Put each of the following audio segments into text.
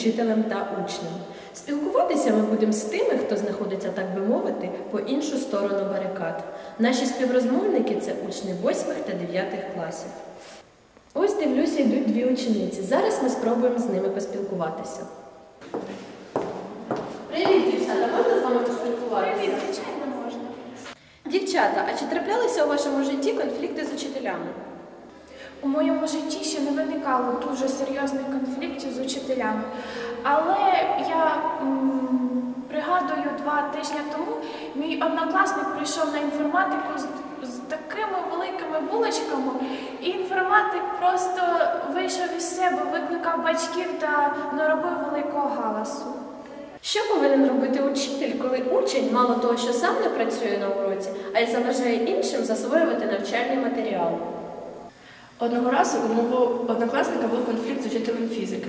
учителем та учнем. Спілкуватися ми будемо з тими, хто знаходиться, так би мовити, по іншу сторону барикад. Наші співрозмовники це учні 8 та 9 класів. Ось дивлюся, йдуть дві учениці. Зараз ми спробуємо з ними поспілкуватися. Привіт, дівчата, можна з вами поспілкуватися? Привіт, звичайно, можна. Дівчата, а чи траплялися у вашому житті конфлікти з учителями? У моєму житті ще не виникало дуже серйозних конфліктів з учителями. Але я пригадую, два тижні тому мій однокласник прийшов на інформатику з, з такими великими булочками, і інформатик просто вийшов із себе, викликав батьків та наробив великого галасу. Що повинен робити учитель, коли учень мало того, що сам не працює на уроці, а й заважає іншим засвоювати навчальний матеріал? Одного разу у мого однокласника був конфлікт з учителем фізики.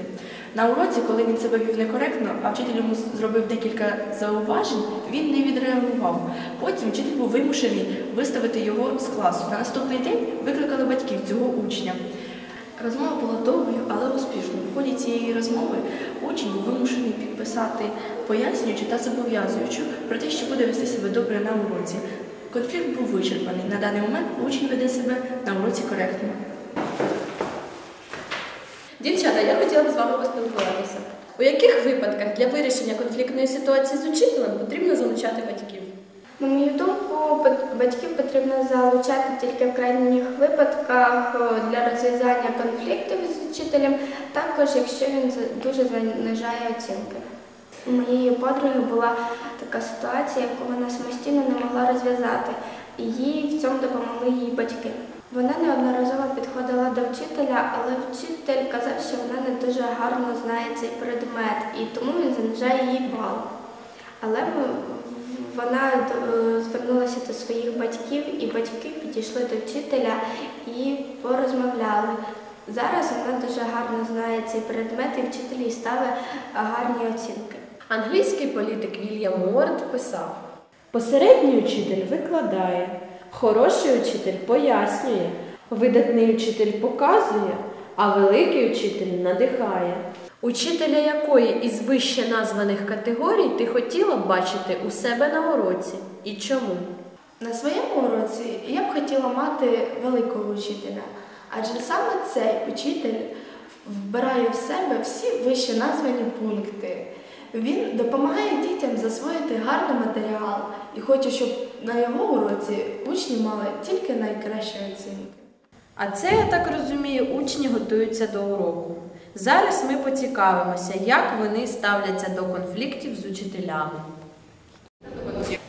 На уроці, коли він себе вів некоректно, а вчитель йому зробив декілька зауважень, він не відреагував. Потім вчитель був вимушений виставити його з класу. На наступний день викликали батьків цього учня. Розмова була довгою, але успішною. В ході цієї розмови учень був вимушений підписати пояснюючи та зобов'язуючи про те, що буде вести себе добре на уроці. Конфлікт був вичерпаний. На даний момент учень веде себе на уроці коректно. Дівчата, я хотіла б з вами поспілкуватися. У яких випадках для вирішення конфліктної ситуації з учителем потрібно залучати батьків? На мою думку, батьків потрібно залучати тільки в крайніх випадках е, для розв'язання конфліктів з вчителем, також якщо він дуже занижає оцінки. У моєї подруги була така ситуація, яку вона самостійно не могла розв'язати, їй в цьому допомогли її батьки. Вона неодноразово підходила до вчителя, але вчитель казав, що вона не дуже гарно знає цей предмет, і тому він занижає їй бал. Але вона е, звернулася до своїх батьків, і батьки підійшли до вчителя і порозмовляли. Зараз вона дуже гарно знає цей предмет, і вчитель їй ставить гарні оцінки. Англійський політик Вільям Уорд писав: Посередній учитель викладає, хороший учитель пояснює, видатний учитель показує, а великий учитель надихає. Учителя якої із вище названих категорій ти хотіла б бачити у себе на уроці? І чому? На своєму уроці я б хотіла мати великого учителя, адже саме цей учитель вбирає в себе всі вище названі пункти. Він допомагає дітям засвоїти гарний матеріал і хоче, щоб на його уроці учні мали тільки найкращі оцінки. А це, я так розумію, учні готуються до уроку. Зараз ми поцікавимося, як вони ставляться до конфліктів з учителями.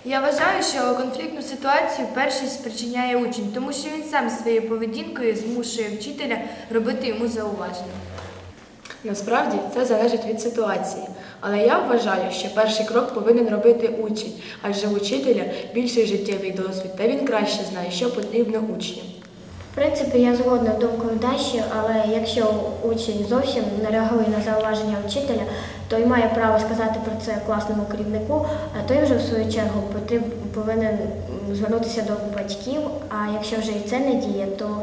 Я вважаю, що конфліктну ситуацію перший спричиняє учень, тому що він сам своєю поведінкою змушує вчителя робити йому зауваження. Насправді це залежить від ситуації, але я вважаю, що перший крок повинен робити учень, адже у учителя більший життєвий досвід, та він краще знає, що потрібно учням. В принципі, я згодна з думкою Даші, але якщо учень зовсім не реагує на зауваження вчителя, то й має право сказати про це класному керівнику, а той вже в свою чергу повинен звернутися до батьків, а якщо вже і це не діє, то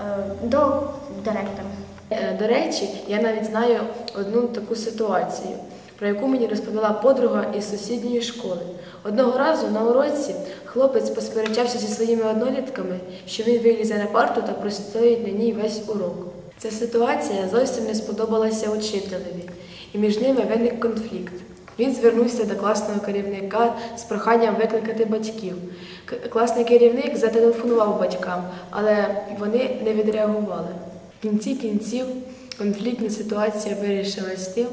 е, до директора. Е, До речі, я навіть знаю одну таку ситуацію, про яку мені розповіла подруга із сусідньої школи. Одного разу на уроці хлопець посперечався зі своїми однолітками, що він вилізе на парту та простоїть на ній весь урок. Ця ситуація зовсім не сподобалася учителеві, і між ними виник конфлікт. Він звернувся до класного керівника з проханням викликати батьків. Класний керівник зателефонував батькам, але вони не відреагували. В кінці кінців конфліктна ситуація вирішилась тим,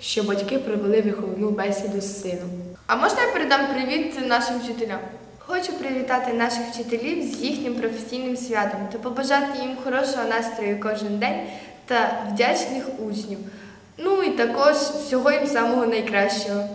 що батьки провели виховну бесіду з сином. А можна я передам привіт нашим вчителям? Хочу привітати наших вчителів з їхнім професійним святом та побажати їм хорошого настрою кожен день та вдячних учнів. Ну і також всього їм самого найкращого.